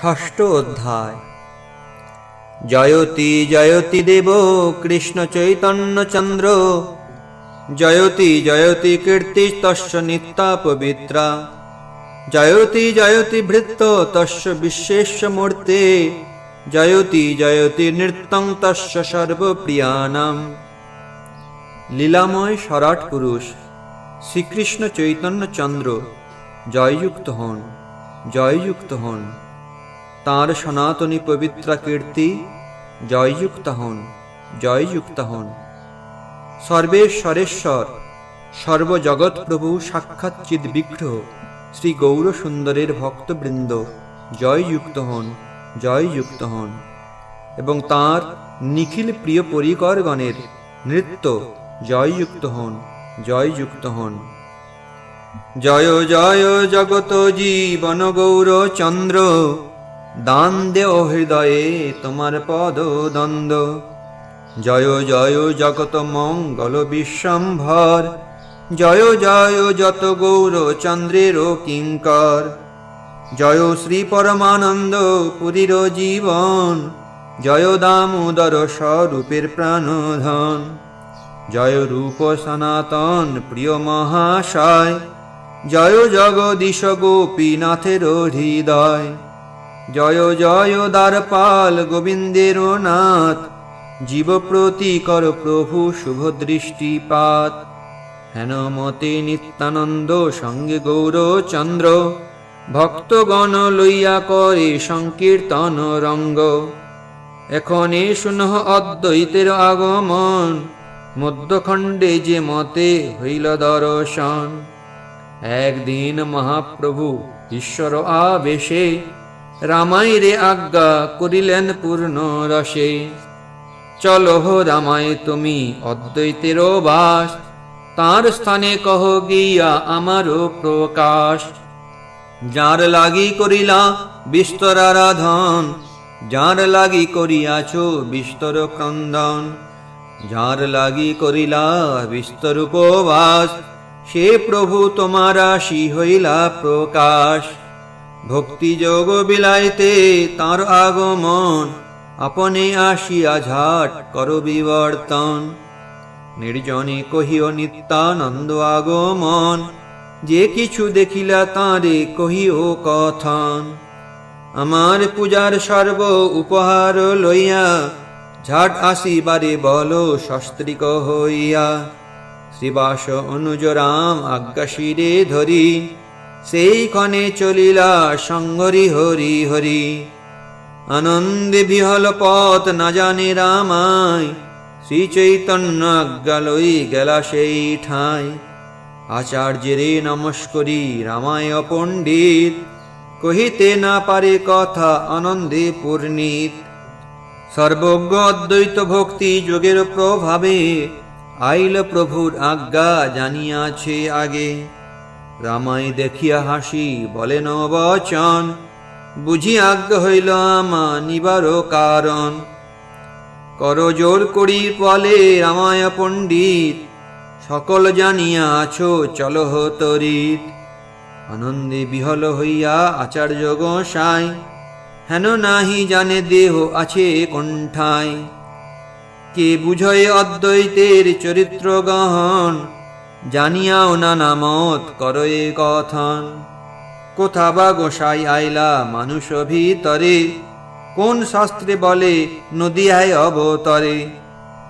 ষষ্ঠ অধ্যায়। জয়তি জয়তি দেব, কৃষ্ণ চৈতন্য চন্দ্র। জয়তি জয়তি কীর্তি, তস্য নিত্যা পবিত্রা জয়তি জয়তি ভৃত্ত তস্য বিশ্বেশ্ব মূর্তে। জয়তি জয়তি নৃত্যং, তস্য সর্বপ্রিয়ানাম। লীলাময় সরাট পুরুষ, শ্রীকৃষ্ণ চৈতন্য চন্দ্র, জয়যুক্ত হন জয়যুক্ত হন। তাঁর সনাতনী পবিত্রা কীর্তি জয়যুক্ত হন জয়যুক্ত হন। সর্বেশ্বরেশ্বর সর্বজগৎ প্রভু সাক্ষাৎ চিদ বিগ্রহ, শ্রী গৌর সুন্দরের ভক্তবৃন্দ জয়যুক্ত হন জয়যুক্ত হন এবং তাঁর নিখিল প্রিয় পরিকরগণের নৃত্য জয়যুক্ত হন জয়যুক্ত হন। জয় জয়, জগত জীবন গৌর চন্দ্র। দান দেও হৃদয়ে তোমার পদ দ্বন্দ্ব জয় জয় জগত মঙ্গল বিশ্বম্ভর। জয় জয়, যত গৌর চন্দ্রের কিঙ্কর। জয়, শ্রী পরমানন্দ পুরীর জীবন। জয়, দামোদর স্বরূপের প্রাণধন। জয়, রূপ সনাতন প্রিয় মহাশয়। জয়, জগদীশ গোপীনাথের হৃদয়। জয় জয় দ্বারপাল গোবিন্দের নাথ জীব প্রতি কর প্রভু শুভ দৃষ্টিপাত। হেনমতে নিত্যানন্দ সঙ্গে গৌরচন্দ্র ভক্তগণ লইয়া করে সংকীর্তন রঙ্গ। এখনে শুনহ অদ্বৈতের আগমন। মধ্যখণ্ডে যে মতে হইল দর্শন। একদিন মহাপ্রভু ঈশ্বর আবেশে রামাইরে আজ্ঞা করিলেন পূর্ণ রসে। চলো হো রামায়, তুমি অদ্বৈতের বাস। তার স্থানে কহ গিয়া আমারও প্রকাশ। যার লাগি করিলা বিস্তর আরাধন, যার লাগি করিয়াছ বিস্তর ক্রন্দন। যার লাগি করিলা বিস্তর উপবাস, সে প্রভু তোমার আশি হইলা প্রকাশ। ভক্তি যোগ বিলাইতে তার আগমন, আপনে আসিয়া ঝাট কর বিবর্তন। নির্জনে কহিও নিত্যানন্দ আগমন, যে কিছু দেখিলা তাঁরে কহিও কথন। আমার পূজার সর্ব উপহার লইয়া, ঝাট আসিবারে বল সস্ত্রিক হইয়া। শ্রীবাস অনুজ রাম আজ্ঞা শিরে ধরি সেইখানে চলিলা সঙ্গরি হরি হরি। আনন্দে বিহল পথ না জানে রামায় শ্রী চৈতন্য লই গেলা সেই ঠাঁই। আচার্যেরে নমস্করি রামায় পণ্ডিত, কহিতে না পারে কথা আনন্দে পূর্ণিত। সর্বজ্ঞ অদ্বৈত ভক্তি যোগের প্রভাবে আইল প্রভুর আজ্ঞা জানিয়াছে আগে। রামাই দেখিয়া হাসি বলেন বচন বুঝি আজ্ঞা হইল আমা নিবার কারণ। কর জোর করি বলে রামায় পণ্ডিত, সকল জানিয়া আছো চলহ তরিত। আনন্দে বিহল হইয়া আচার্য গোসাই, হেন নাহি জানে দেহ আছে কণ্ঠায় কে বুঝয় অদ্বৈতের চরিত্র গহন জানিয়াও নানা মত করয়ে কথন। কোথা বা গোসাই আইলা মানুষ ভিতরে? কোন শাস্ত্রে বলে, নদিয়ায় অবতরে?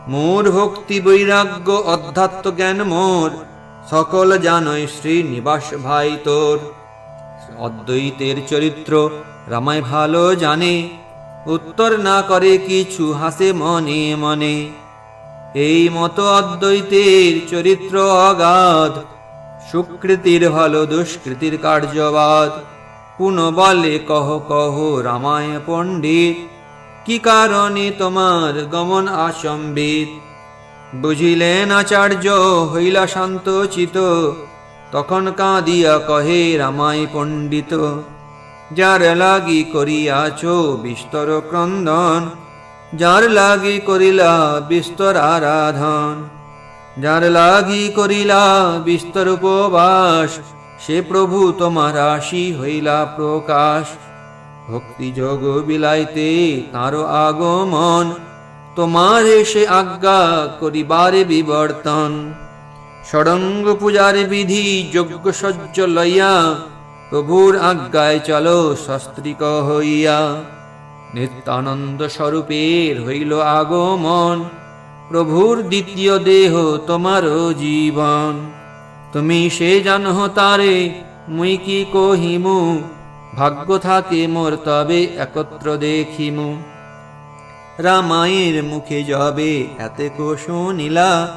মোর ভক্তি বৈরাগ্য, অধ্যাত্ম জ্ঞান মোর, সকল জানয় শ্রী নিবাস ভাই তোর। অদ্বৈতের চরিত্র রামায় ভালো জানে, উত্তর না করে কিছু হাসে মনে মনে। এই মতো অদ্বৈতের চরিত্র অগাধ। সুকৃতির ভালো দুষ্কৃতির কার্যবাদ। পুন বলে কহ কহ রামায় পণ্ডিত, কি কারণে তোমার গমন আসম্বিত বুঝিলেন আচার্য, হইলা শান্ত চিত। তখন কাঁদিয়া কহে রামায় পণ্ডিত, যার লাগি করিয়াছ বিস্তর ক্রন্দন। যার লাগি করিলা বিস্তর আরাধন, যার লাগি করিলা বিস্তর উপবাস, সে প্রভু তোমার আশি হইলা প্রকাশ। ভক্তি যোগ বিলাইতে তার আগমন, তোমার সে আজ্ঞা করিবারে বিবর্তন। ষড়ঙ্গ পূজার বিধি যজ্ঞ সজ্জ লইয়া, প্রভুর আজ্ঞায় চলো সস্ত্রিক হইয়া। নিত্যানন্দ স্বরূপের হইল আগমন। প্রভুর দ্বিতীয় দেহ তোমারও জীবন। তুমি সে জানহ তারে, মুই কি কহিমু? ভাগ্য থাকে মোর, তবে একত্র দেখিমু। রামায়ের মুখে যাবে এতে কোষ নীলা,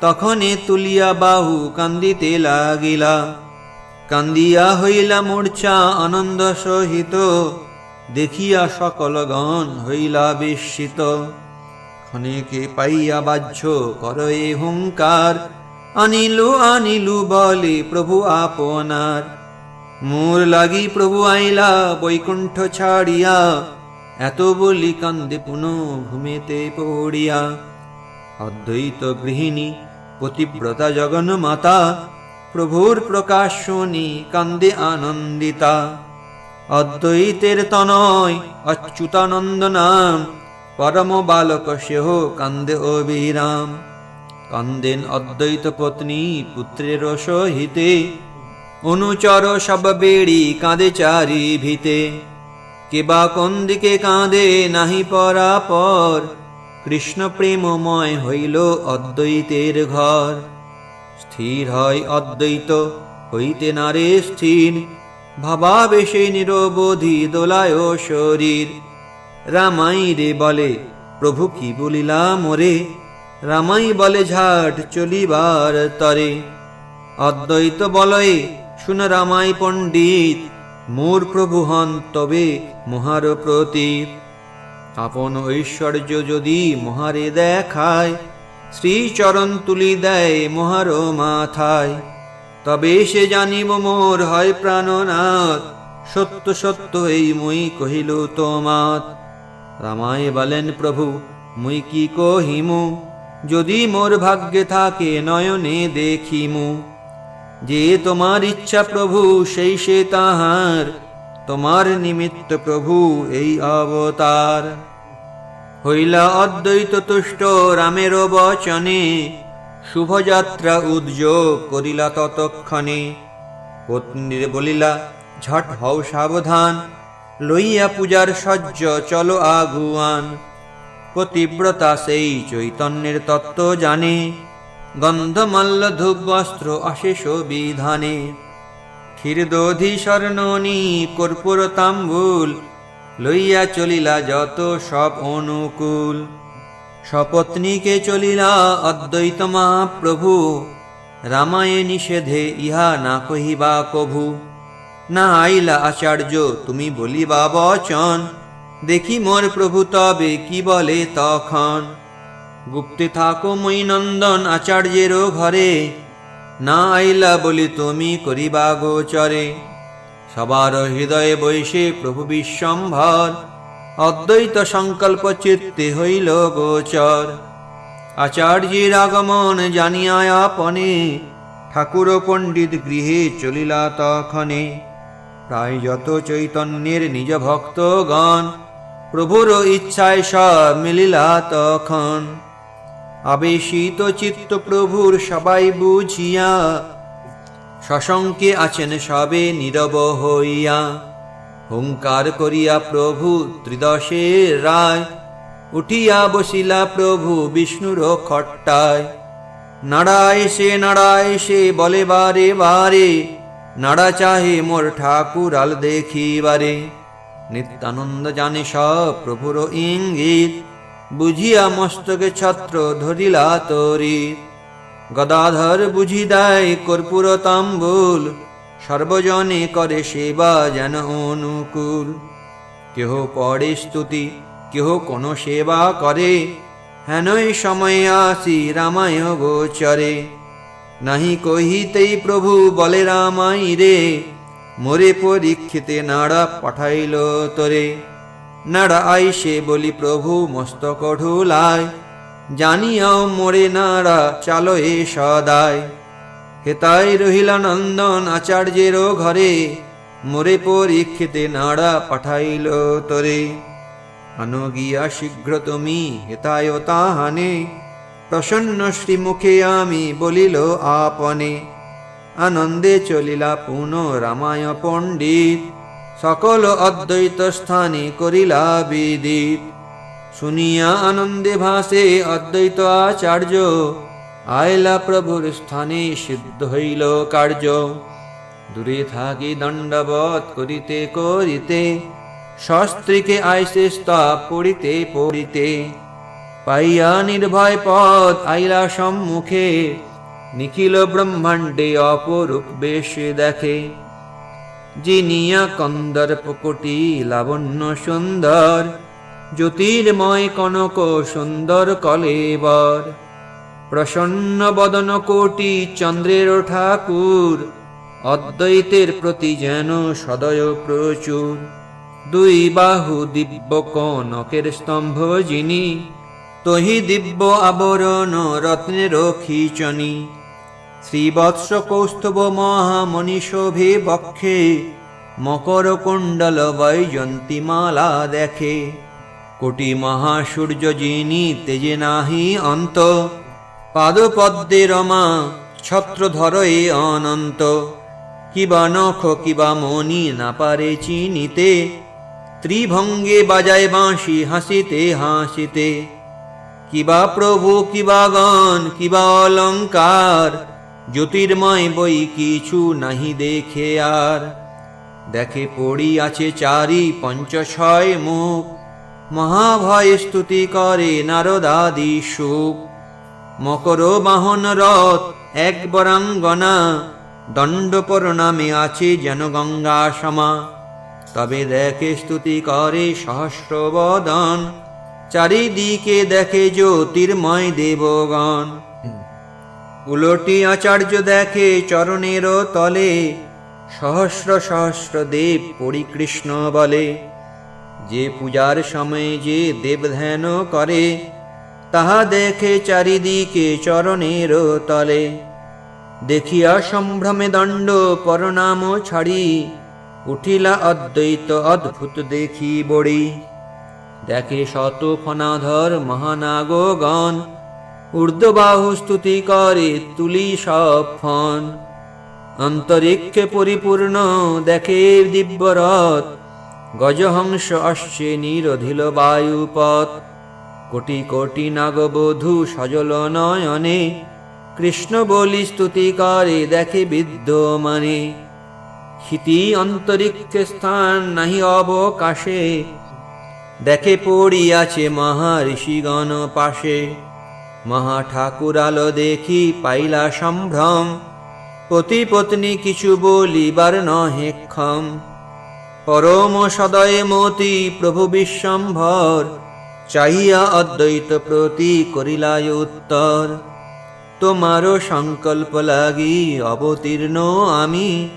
তখনে তুলিয়া বাহু কান্দিতে লাগিলা। কান্দিয়া হইলা মূর্ছা আনন্দ সহিত দেখিয়া সকলগণ হইলা বিস্মিত। ক্ষণিকে পাইয়া বাহ্য করয়ে হুঙ্কার। আনিলু আনিলু বলে, প্রভু আপনার। মোর লাগি প্রভু আইলা, বৈকুণ্ঠ ছাড়িয়া। এত বলি কান্দে পুনঃ ভূমিতে পড়িয়া। অদ্বৈত গৃহিণী, পতিব্রতা জগন মাতা প্রভুর প্রকাশ শুনি কান্দে আনন্দিতা। অদ্বৈতের তনয় অচ্যুতানন্দ নাম পরম বালক সেহ কান্দে অবিরাম। কান্দেন অদ্বৈত পত্নী পুত্রের সহিতে, অনুচর সব বেড়ি কাঁদে চারি ভিতে কেবা কোন দিকে কাঁদে নাহি পরাপর, কৃষ্ণ প্রেমময় হইল অদ্বৈতের ঘর। স্থির হয় অদ্বৈত, হইতে নারে স্থির ভাবাবেশে নিরবধি দোলায় শরীর। রামাই রে বলে, প্রভু কি বলিলা মোরে রামাই বলে, ঝাট চলিবার তরে। অদ্বৈত বলয়ে, শুন রামাই পণ্ডিত, মোর প্রভু হন তবে মহার প্রতীপ। আপন ঐশ্বর্য যদি মহারে দেখায়, শ্রীচরণ তুলি দেয় মহার মাথায়। তবে সে জানিব মোর হয় প্রাণনাথ। সত্য সত্য এই মুই কহিল তোমাত। রামায় বলেন, প্রভু, মুই কি কহিমু? যদি মোর ভাগ্যে থাকে নয়নে দেখিমু। যে তোমার ইচ্ছা প্রভু, সেই সে তাহার। তোমার নিমিত্ত প্রভু এই অবতার। হইলা অদ্বৈত তুষ্ট রামের বচনে। শুভযাত্রা উদ্যোগ করিলা ততক্ষণে। পত্নীর বলিলা, ঝট হও সাবধান, লইয়া পূজার সজ্জ চলো আগুয়ান। পতিব্রতা সেই চৈতন্যের তত্ত্ব জানে, গন্ধমাল্য ধূপ বস্ত্র অশেষ বিধানে ক্ষীরদধি স্বর্ণনী কর্পূর তাম্বুল, লইয়া চলিলা যত সব অনুকূল। সপত্নীকে চলিলা অদ্বৈত মহাপ্রভু রামায়ে নিষেধে ইহা না কহিবা কভু। না আইলা আচার্য, তুমি বলিবা বচন। দেখি মোর প্রভু তবে কি বলে তখন। গুপ্তে থাকো মই নন্দন আচার্যেরও ঘরে, না আইলা বলি তুমি করিবা গোচরে। সবার হৃদয়ে বৈশে প্রভু বিশ্বম্ভর। অদ্বৈত সংকল্প চিত্তে হইল গোচর। আচার্যের আগমন জানিয়া আপনে ঠাকুর পণ্ডিত গৃহে চলিলা তখনে। প্রায় যত চৈতন্যের নিজ ভক্তগণ প্রভুর ইচ্ছায় সব মিলিলা তখন। আবেশিত চিত্ত প্রভুর সবাই বুঝিয়া শশঙ্কে আছেন সবে নীরব হইয়া। হুঙ্কার করিয়া প্রভু ত্রিদশের রায়, উঠিয়া বসিলা প্রভু বিষ্ণুর খট্টায়। নাড়ায় সে নাড়ায় সে, বলে বারে বারে, নাড়া চাহে মোর ঠাকুর আল দেখিবারে। নিত্যানন্দ জানে সব প্রভুর ইঙ্গিত, বুঝিয়া মস্তকে ছত্র ধরিলা তরি। গদাধর বুঝি দেয় কর্পূর তাম্বুল সর্বজনে করে সেবা যেন অনুকূল। কেহ পড়ে স্তুতি, কেহ কোন সেবা করে, হেনই সময় আসি রামায় গোচরে। নাহি কহিতেই প্রভু বলে রামাই রে, মোরে পরীক্ষিতে নাড়া পাঠাইল তোরে। নাড়া আইসে বলি প্রভু মস্তক ঢুলায়, জানিয়াও মোরে নাড়া চালো এ সদায়। হেতাই রহিলা নন্দন আচার্যেরও ঘরে, মোরে পরীক্ষিতে নাড়া পাঠাইল তোরে। আনগিয়া শীঘ্র তুমি হেতায় তাহানে, প্রসন্ন শ্রীমুখে আমি বলিল আপনে। আনন্দে চলিলা পুন রামায় পণ্ডিত, সকল অদ্বৈত স্থানে করিলা বিদিত। শুনিয়া আনন্দে ভাসে অদ্বৈত আচার্য আয়লা প্রভুর স্থানে সিদ্ধ হইল কার্য। দূরে থাকি দণ্ডবত করিতে করিতে, শস্ত্রীকে আইসে স্তব পড়িতে পড়িতে। পাইয়া নির্ভয় পদ আইলা সম্মুখে, নিখিল ব্রহ্মাণ্ডে অপরূপ বেশ দেখে। জিনিয়া কন্দর প্রকটি লাবণ্য সুন্দর, জ্যোতির্ময় কনক সুন্দর কলেবর। প্রসন্ন বদন কোটি চন্দ্রের ঠাকুর, অদ্বৈতের প্রতি যেন সদয় প্রচুর। দুই বাহু দিব্য কনকের স্তম্ভ যিনি, তহি দিব্য আবরণ রত্নের খিচনি শ্রীবৎস কৌস্তব মহামণি শোভে বক্ষে, মকর কুণ্ডল বৈজন্তী মালা দেখে। কোটি মহাসূর্য যিনি তেজে নাহি অন্ত পাদপদ্মে রমা ছত্র ধরয়ে অনন্ত। কিবা নখ, কিবা মনি না পারে চিনিতে। ত্রিভঙ্গে বাজায় বাঁশি হাসিতে হাসিতে। কিবা প্রভু, কিবা গণ, কিবা অলঙ্কার, জ্যোতির্ময় বই কিছু নাহি দেখে আর। দেখে পড়ি আছে চারি পঞ্চ ছয় মুখ। মহাভয় স্তুতি করে নারদাদি সুখ। মকর বাহন রথ, এক বরাঙ্গনা দণ্ডপর নামে আছে যেন গঙ্গা সমা। তবে দেখে স্তুতি করে সহস্র বদন চারিদিকে দেখে জ্যোতির্ময় দেবগণ। উলটি আচার্য দেখে চরণের তলে, সহস্র সহস্র দেব পরিকৃষ্ণ বলে। যে পূজার সময় যে দেব ধ্যান করে তাহা দেখে চারিদিকে চরণের তলে। দেখিয়া সম্ভ্রমে দণ্ড পরনাম ছাড়ি, উঠিলা অদ্বৈত অদ্ভুত দেখি বড়ি। দেখে শত ফনাধর মহানাগগণ, ঊর্ধ্ববাহু স্তুতি করে তুলি সব ফন অন্তরিক্ষে পরিপূর্ণ দেখে দিব্যরথ, গজহংস অশ্বে নিরধিল বায়ুপথ। কোটি কোটি নাগবধূ সজল নয়নে, কৃষ্ণ বলি স্তুতি করে, দেখে বিদ্যমানে। ক্ষিতি অন্তরিক্ষে স্থান নাহি অবকাশে, দেখে পড়িয়াছে মহা ঋষিগণ পাশে। মহা ঠাকুর আলো দেখি পাইলা সম্ভ্রম, পতি পত্নী কিছু বলিবার নহে ক্ষম। পরম সদয় মতি প্রভু বিশ্বম্ভর চাহিয়া অদ্বৈত প্রতি করিলায় উত্তর। তোমারও সংকল্প লাগি অবতীর্ণ আমি।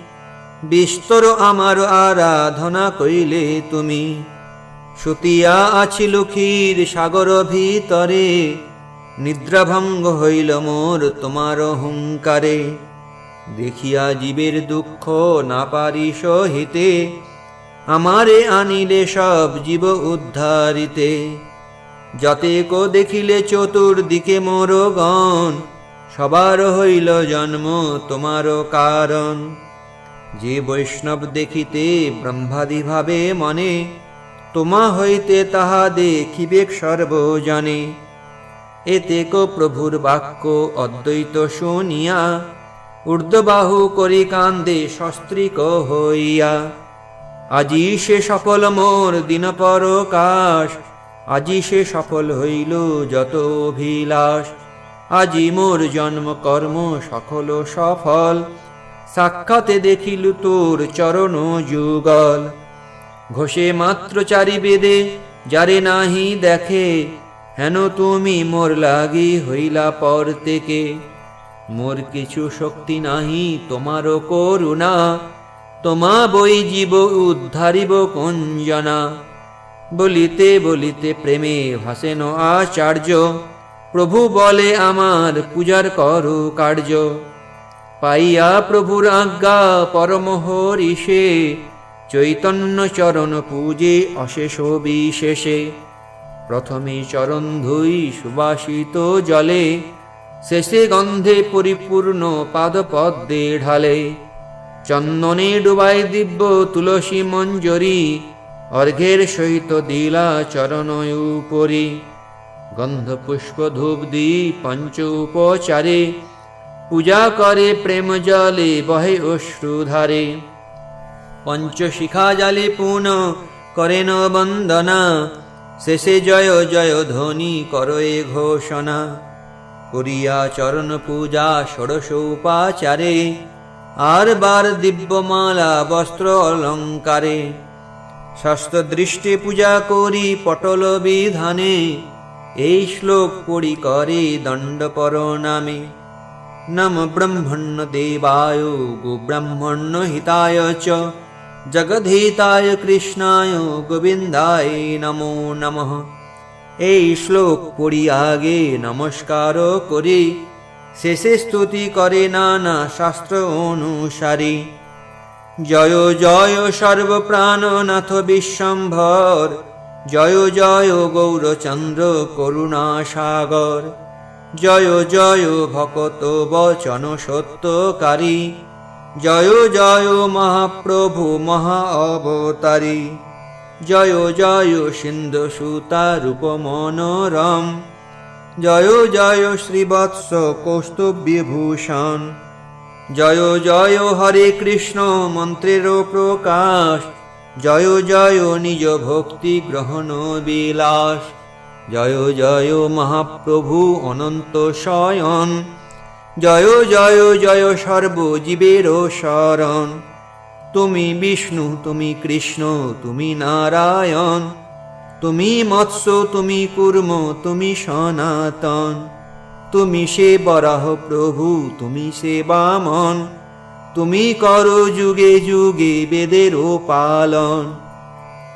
বিস্তর আমার আরাধনা কইলে তুমি। সুতিয়া আছি লুখির সাগর ভিতরে। নিদ্রাভঙ্গ হইল মোর তোমার হুঙ্কারে দেখিয়া জীবের দুঃখ না পারি সহিতে। আমারে আনিলে সব জীব উদ্ধারিতে। যতেক দেখিলে চতুর্দিকে মোর গণ সবার হইল জন্ম তোমার কারণ। যে বৈষ্ণব দেখিতে ব্রহ্মাদি ভাবে মনে, তোমা হইতে তাহা দেখিবে সর্বজনে। এতে কো প্রভুর বাক্য অদ্বৈত শুনিয়া, ঊর্ধ্ববাহু করি কান্দে সস্ত্রিক হইয়া। আজি সে সফল মোর দিন পরকাশ আজি সে সফল হইল যত অভিলাষ। আজি মোর জন্ম কর্ম সকল সফল। সাক্ষাতে দেখিল তোর চরণ যুগল। ঘোষে মাত্র চারি বেদে, যারে নাহি দেখে, হেন তুমি মোর লাগি হইলা পর থেকে। মোর কিছু শক্তি নাহি, তোমারও করুণা। তোমা বই জীব উদ্ধারিব কুঞ্জনা। বলিতে বলিতে প্রেমে ভাসেন আচার্য। প্রভু বলে, আমার পূজার করু কার্য। পাইয়া প্রভুর আজ্ঞা পরম হরিষে। চৈতন্য চরণ পূজে অশেষ বিশেষে। প্রথমে চরণ ধুই সুবাসিত জলে। শেষে গন্ধে পরিপূর্ণ পাদপদ্মে ঢালে। চন্দনে ডুবাই দিব্য তুলসী মঞ্জরি। অর্ঘের সহিত দিলা চরণ উপরি গন্ধ পুষ্প ধূপ দি পঞ্চ উপচারে পূজা করে প্রেম জলে বহে অশ্রুধারে। পঞ্চশিখা জালে পুন করেন বন্দনা, শেষে জয় জয় ধ্বনি করয়ে ঘোষণা। করিয়া চরণ পূজা ষোড়শ উপাচারে আর বার দিব্যমালা বস্ত্র অলঙ্কারে। শাস্ত্র দৃষ্টি পূজা করি পটল বিধানে। এই শ্লোক পড়ি করে দণ্ডপর নামে নম ব্রহ্মণ্য দেবায় গো ব্রহ্মণ্য হিতায় চ। জগদ্ধিতায় কৃষ্ণায়, গোবিন্দায় নমো নমঃ। এই শ্লোক পড়ি আগে নমস্কার করি। শেষে স্তুতি করে নানা শাস্ত্র অনুসারী। জয় জয় সর্বপ্রাণনাথ বিশ্বম্ভর। জয় জয় গৌরচন্দ্র করুণা সাগর জয় জয় ভকত বচন সত্যকারী। জয় জয় মহাপ্রভু মহা অবতারী জয় জয় সিন্ধু সুতা রূপ মনোরম। জয় জয় শ্রীবৎস কৌস্তভূষণ জয় জয় হরে কৃষ্ণ মন্ত্রের প্রকাশ। জয় জয় নিজ ভক্তি গ্রহণ বিলাস। জয় জয় মহাপ্রভু অনন্ত শয়ন। জয় জয় জয় সর্বজীবের শরণ। তুমি বিষ্ণু, তুমি কৃষ্ণ, তুমি নারায়ণ। তুমি মৎস্য, তুমি কুর্ম, তুমি সনাতন। তুমি সে বরাহ প্রভু, তুমি সে বামন তুমি করো যুগে যুগে বেদের ও পালন।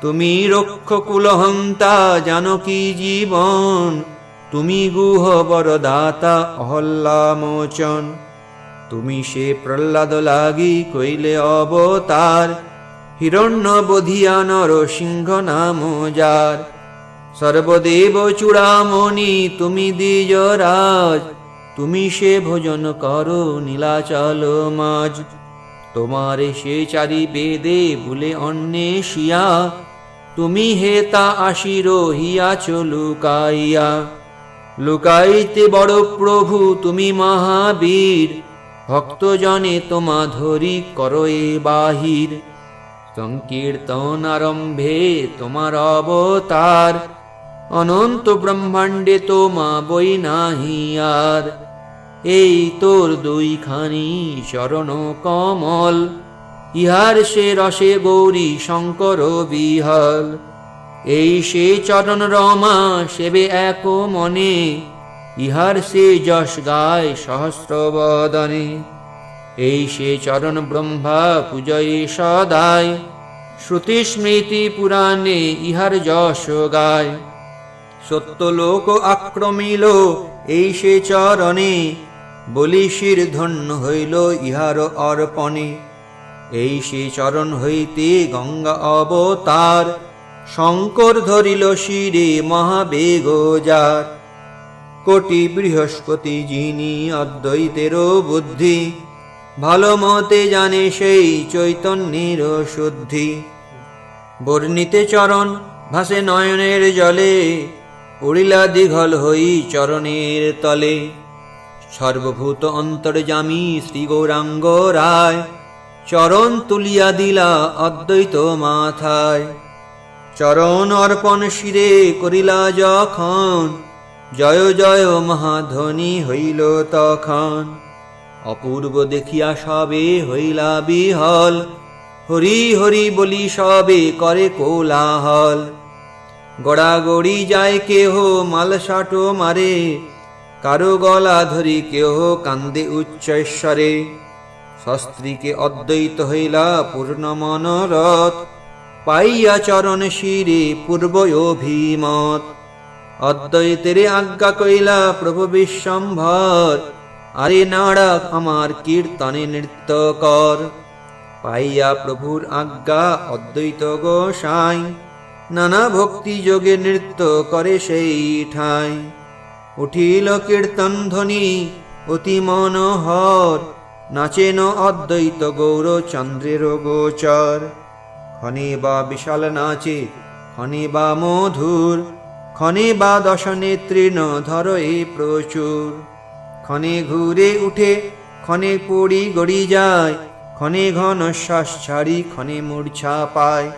তুমি রক্ষ কুলহন্তা জানকী জীবন। তুমি গুহ বরদাতা, অহল্লা মোচন। তুমি সে প্রহ্লাদ লাগি কইলে অবতার। হিরণ্য বধিয়া নর সিংহ নাম যার। সর্বদেব চূড়ামণি, তুমি দ্বিজরাজ, তুমি সে ভোজন করো নীলাচল মাঝ। তোমার সে চারি বেদে বলে অন্বেষিয়া তুমি হে তা আসির হিয়াছ লুকাইয়া লুকাইতে বড় প্রভু, তুমি মহাবীর, ভক্তজনে তোমা ধরি করয়ে বাহির। সংকীর্তন আরম্ভে তোমার অবতার অনন্ত ব্রহ্মাণ্ডে তোমা বই নাহি আর। এই তোর দুইখানি চরণ কমল, ইহার সে রসে গৌরী শঙ্কর বিহল। এই সে চরণ রমা সেবে এক মনে, ইহার সে যশ গায় সহস্র বদনে। এই সে চরণ ব্রহ্মা পূজয়ে সদায় শ্রুতি স্মৃতি পুরাণে ইহার যশ গায়। সত্যলোক আক্রমিল, এই সে চরণে বলি শির ধন্য হইল ইহার অর্পণে। এই সে চরণ হইতে গঙ্গা অবতার শঙ্কর ধরিল শিরে মহাবেগ যার। কোটি বৃহস্পতি যিনি অদ্বৈতের বুদ্ধি, ভালো মতে জানে সেই চৈতন্যের শুদ্ধি। বর্ণিতে চরণ ভাসে নয়নের জলে উড়িলা দীঘল হই চরণের তলে। সর্বভূত অন্তর্জামী শ্রী গৌরাঙ্গ রায় চরণ তুলিয়া দিলা অদ্বৈত মাথায়। চরণ অর্পণ শিরে করিলা যখন, জয় জয় মহাধ্বনি হইল তখন। অপূর্ব দেখিয়া সবে হইলা বিহল, হরি হরি বলি সবে করে কোলাহল। গড়াগড়ি যায় কেহ মালসাটো মারে, কারও গলা ধরি কেহ কান্দে উচ্চৈশ্বরে শস্ত্রীকে অদ্বৈত হইলা পূর্ণ মনোরথ, পাইয়া চরণ শিরে পূর্ব অভিমত। অদ্বৈতের আজ্ঞা কইলা, প্রভু বিশ্বম্ভর, আরে নাড়া, আমার কীর্তনে নৃত্য কর। পাইয়া প্রভুর আজ্ঞা অদ্বৈত গোসাই। নানা ভক্তি যোগে নৃত্য করে সেই ঠাই। উঠিল কীর্তন ধ্বনি, অতি মনোহর, নাচেন অদ্বৈত গৌর চন্দ্রের গোচর। ক্ষণে বা বিশাল নাচে ক্ষণে বা মধুর ক্ষণে বা দশনে তৃণ ধর এ প্রচুর। ক্ষণে ঘুরে উঠে ক্ষণে পড়ি গড়ি যায় ক্ষণে ঘন শ্বাস ছাড়ি ক্ষণে মূর্ছা পায়।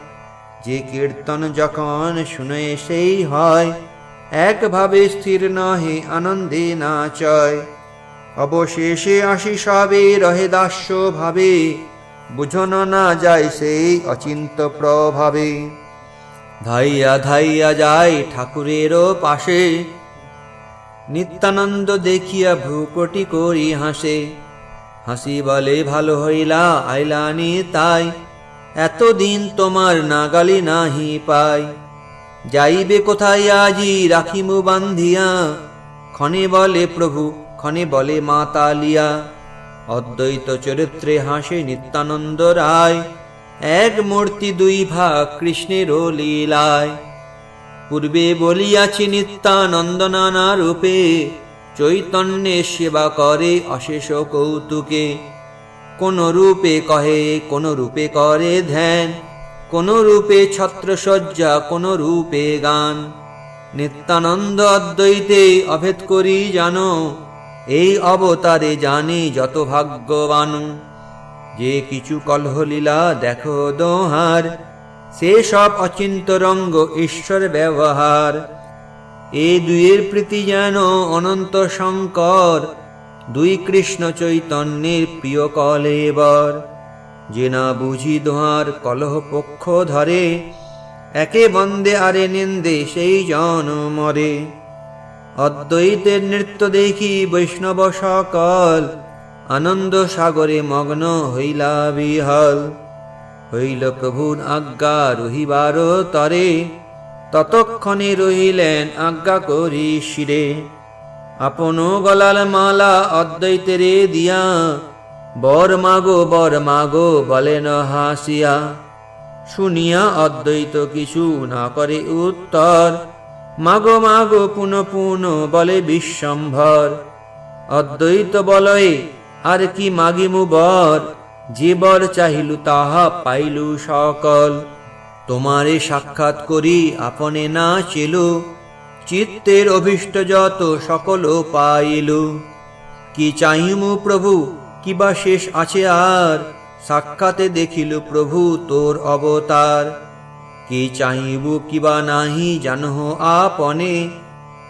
যে কীর্তন যখন শুনে সেই হয়, একভাবে স্থির নহে, আনন্দে নাচয়। অবশেষে আসি সবে, রহে দাস্য ভাবে বুঝন না যায় সেই অচিন্ত প্রভাবে। ধাইয়া ধাইয়া যায় ঠাকুরেরও পাশে, নিত্যানন্দ দেখিয়া ভ্রুকটি করি হাসে। হাসি বলে, ভালো হইলা, আইলানি তাই। এতদিন তোমার নাগালি নাহি পাই। যাইবে কোথায় আজি রাখিমু বান্ধিয়া? ক্ষণে বলে প্রভু, ক্ষণে বলে মা তালিয়া। অদ্বৈত চরিত্রে হাসে নিত্যানন্দ রায়। এক মূর্তি দুই ভাগ কৃষ্ণের লীলায়। পূর্বে বলিয়াছি নিত্যানন্দ নানা রূপে চৈতন্যের সেবা করে অশেষ কৌতুকে। কোন রূপে কহে, কোন রূপে করে ধ্যান, কোন রূপে ছত্রসজ্জা, কোন রূপে গান। নিত্যানন্দ অদ্বৈতে অভেদ করি জানো, এই অবতারে জানি যত ভাগ্যবান। যে কিছু কলহলীলা দেখো দোহার, সে সব অচিন্ত রঙ্গ ঈশ্বর ব্যবহার। এ দুইয়ের প্রীতি যেন অনন্ত শঙ্কর দুই কৃষ্ণ চৈতন্যের প্রিয় কলেবর যে না বুঝি দোহার কলহ পক্ষ ধরে, একে বন্দে আরে নিন্দে সেই জন মরে। অদ্বৈতের নৃত্য দেখি বৈষ্ণব সকল, আনন্দ সাগরে মগ্ন হইলা বিহল। হইল প্রভুর আজ্ঞা রহিবার তরে, ততক্ষণে রহিলেন আজ্ঞা করি শিরে। আপন গলাল মালা অদ্বৈতেরে দিয়া বর মাগো বর মাগো বলেন হাসিয়া। শুনিয়া অদ্বৈত কিছু না করে উত্তর। মাগো মাগো, পুন পুন, বলে বিশ্বম্ভর। অদ্বৈত বলয়ে, আর কি মাগিমু বর? যে বর চাহিলু, তাহা পাইলু সকল। তোমারে সাক্ষাৎ করি, আপনে না চিলু। চিত্তের অভিষ্ট যত সকল পাইলু। কি চাহিমু প্রভু কিবা শেষ আছে আর? সাক্ষাতে দেখিল প্রভু তোর অবতার। কি চাহিবু কিবা নাহি জানহ আপনে?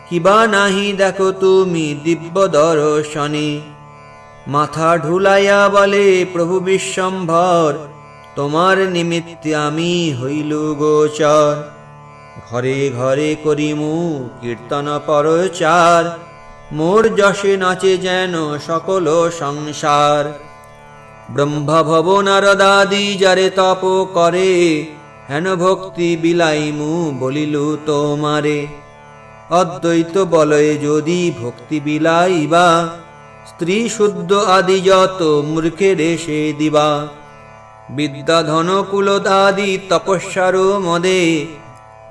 কিবা নাহি দেখো তুমি দিব্য দর্শনে। মাথা ঢুলাইয়া বলে, প্রভু বিশ্বম্ভর, তোমার নিমিত্তে আমি হইল গোচর। ঘরে ঘরে করিমু কীর্তন পরচার। মোর যশে নাচে যেন সকল সংসার। ব্রহ্মা ভবনারদাদি যারে তপ করে, হেন ভক্তি বিলাইমু বলিলু তোমারে। অদ্বৈত বলয়ে যদি ভক্তি বিলাইবা, স্ত্রী শুদ্ধ আদি যত মূর্খে সে দিবা। বিদ্যা ধন কুলদাদি তপস্যার মদে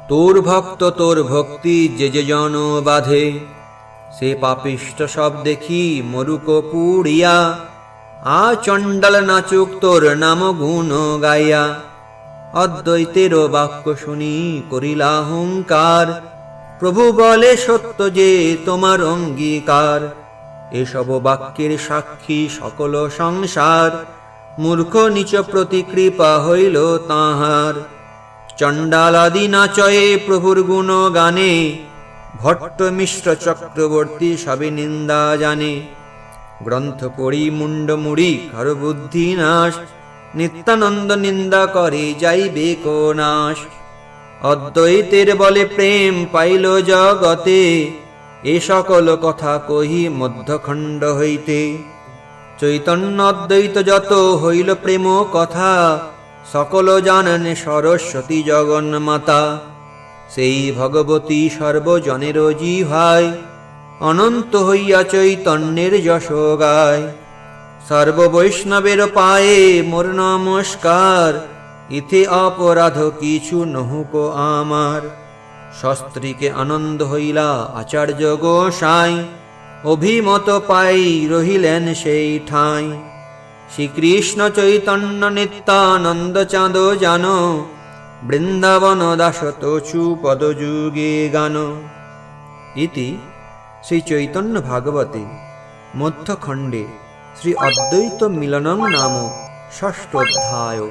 তোর ভক্ত, তোর ভক্তি যে যে জন বাধে, সে পাপিষ্ট সব দেখি মরুক পুড়িয়া। আ চণ্ডাল নাচুক তোর নাম গুণ গাইয়া। অদ্বৈতের বাক্য শুনি করিলা হুঙ্কার। প্রভু বলে সত্য যে তোমার অঙ্গীকার। এসব বাক্যের সাক্ষী সকল সংসার। মূর্খ, নিচ প্রতি কৃপা হইল তাহার। চণ্ডালাদি নাচয়ে প্রভুর গুণ গানে ভট্ট মিশ্র চক্রবর্তী সবে নিন্দা জানে। গ্রন্থ পড়ি মুন্ড মুড়ি, কারও বুদ্ধি নাশ, নিত্যানন্দ নিন্দা করে, যাইবে কো নাশ। অদ্বৈতের বলে প্রেম পাইল জগতে, এ সকল কথা কহি মধ্যখণ্ড হইতে। চৈতন্য অদ্বৈত যত হইল প্রেম কথা সকল জানেন সরস্বতী জগন্মাতা। সেই ভগবতী সর্বজনের জিহায় অনন্ত হইয়া চৈতন্যের যশ গায় সর্ববৈষ্ণবের পায়ে মোর নমস্কার, ইথে অপরাধ কিছু নহুক আমার। শস্ত্রীকে আনন্দ হইলা আচার্য গোসাই, অভিমত পাই রহিলেন সেই ঠাঁই। শ্রীকৃষ্ণ চৈতন্য নিত্যানন্দ চাঁদ জান বৃন্দাবন দাস তোছু পদযুগে গান ইতি শ্রী চৈতন্য ভাগবতে মধ্যখণ্ডে শ্রী অদ্বৈত মিলনম নাম ষষ্ঠোধ্যায়।